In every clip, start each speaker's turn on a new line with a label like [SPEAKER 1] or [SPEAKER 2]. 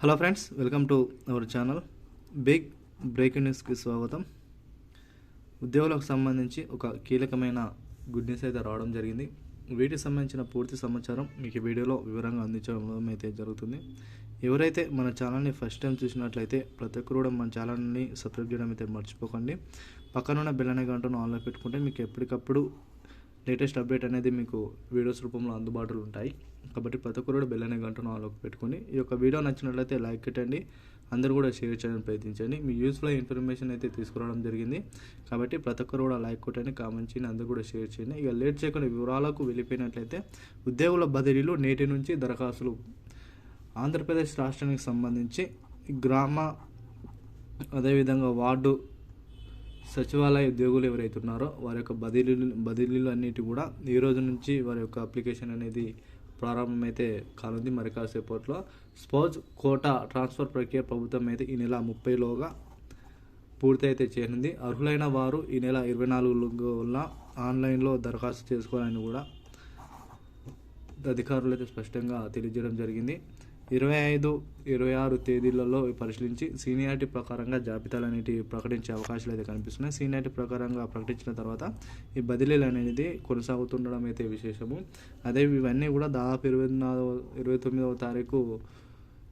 [SPEAKER 1] Hello friends welcome to our channel big breaking న్యూస్కి స్వాగతం. ఉద్యోగులకు సంబంధించి ఒక కీలకమైన గుడ్ న్యూస్ అయితే రావడం జరిగింది. వీటికి సంబంధించిన పూర్తి సమాచారం మీకు ఈ వీడియోలో వివరంగా అందించడం అయితే జరుగుతుంది. ఎవరైతే మన ఛానల్ని ఫస్ట్ టైం చూసినట్లయితే ప్రతి ఒక్కరు కూడా మన ఛానల్ని సబ్స్క్రైబ్ చేయడం అయితే మర్చిపోకండి. పక్కనున్న బెల్ అనే గంటను ఆన్లో పెట్టుకుంటే మీకు ఎప్పటికప్పుడు లేటెస్ట్ అప్డేట్ అనేది మీకు వీడియోస్ రూపంలో అందుబాటులో ఉంటాయి. కాబట్టి ప్రతి ఒక్కరు కూడా బెల్ అనే గంటను ఆలోకి పెట్టుకొని ఈ యొక్క వీడియో నచ్చినట్లయితే లైక్ పెట్టండి. అందరూ కూడా షేర్ చేయడానికి ప్రయత్నించండి. మీ యూస్ఫుల్ ఇన్ఫర్మేషన్ అయితే తీసుకురావడం జరిగింది. కాబట్టి ప్రతి ఒక్కరు కూడా లైక్ కొట్టండి కామెంట్ చేయండి అందరూ కూడా షేర్ చేయండి. ఇక లేట్ చేయకుండా వివరాలకు వెళ్ళిపోయినట్లయితే ఉద్యోగుల బదిలీలు నేటి నుంచి దరఖాస్తులు. ఆంధ్రప్రదేశ్ రాష్ట్రానికి సంబంధించి గ్రామ అదేవిధంగా వార్డు సచివాలయ ఉద్యోగులు ఎవరైతే ఉన్నారో వారి యొక్క బదిలీలు బదిలీలు అన్నిటి కూడా ఈ రోజు నుంచి వారి యొక్క అప్లికేషన్ అనేది ప్రారంభమైతే కానుంది. మరి కాసేపట్లో స్పోజ్ కోటా ట్రాన్స్ఫర్ ప్రక్రియ ప్రభుత్వం అయితే ఈ నెల ముప్పైలోగా పూర్తి అయితే చేయనుంది. అర్హులైన వారు ఈ నెల ఇరవై నాలుగులో ఆన్లైన్లో దరఖాస్తు చేసుకోవాలని కూడా అధికారులు అయితే స్పష్టంగా తెలియజేయడం జరిగింది. ఇరవై ఐదు ఇరవై ఆరు తేదీలలో పరిశీలించి సీనియారిటీ ప్రకారంగా జాబితాలు అనేటివి ప్రకటించే అవకాశాలు అయితే కనిపిస్తున్నాయి. సీనియారిటీ ప్రకారంగా ప్రకటించిన తర్వాత ఈ బదిలీలు అనేది కొనసాగుతుండడం అయితే విశేషము. అదే ఇవన్నీ కూడా దాదాపు ఇరవై నాలుగు ఇరవై తొమ్మిదవ తారీఖు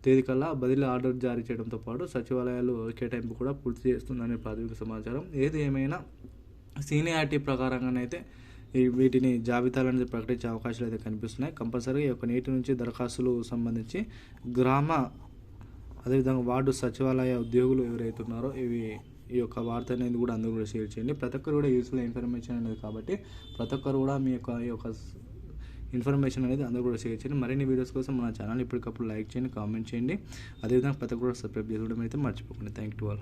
[SPEAKER 1] తేదీ కల్లా బదిలీ ఆర్డర్ జారీ చేయడంతో పాటు సచివాలయాలు కేటాయింపు కూడా పూర్తి చేస్తుందనే ప్రాథమిక సమాచారం. ఏది ఏమైనా సీనియారిటీ ప్రకారంగానైతే వీటిని జాబితాలు అనేది ప్రకటించే అవకాశాలు అయితే కనిపిస్తున్నాయి. కంపల్సరీగా ఈ యొక్క నీటి నుంచి దరఖాస్తులు సంబంధించి గ్రామ అదేవిధంగా వార్డు సచివాలయ ఉద్యోగులు ఎవరైతే ఉన్నారో ఇవి ఈ యొక్క వార్త అనేది కూడా అందరూ కూడా షేర్ చేయండి. ప్రతి ఒక్కరు కూడా యూస్ఫుల్ ఇన్ఫర్మేషన్ అనేది కాబట్టి ప్రతి ఒక్కరు కూడా మీ యొక్క ఈ యొక్క ఇన్ఫర్మేషన్ అనేది అందరూ కూడా షేర్ చేయండి. మరిన్ని వీడియోస్ కోసం మన ఛానల్ ఇప్పటికప్పుడు లైక్ చేయండి కామెంట్ చేయండి. అదేవిధంగా ప్రతి ఒక్కరు కూడా సబ్స్క్రైబ్ చేసుకోవడం అయితే మర్చిపోకండి. Thank you all.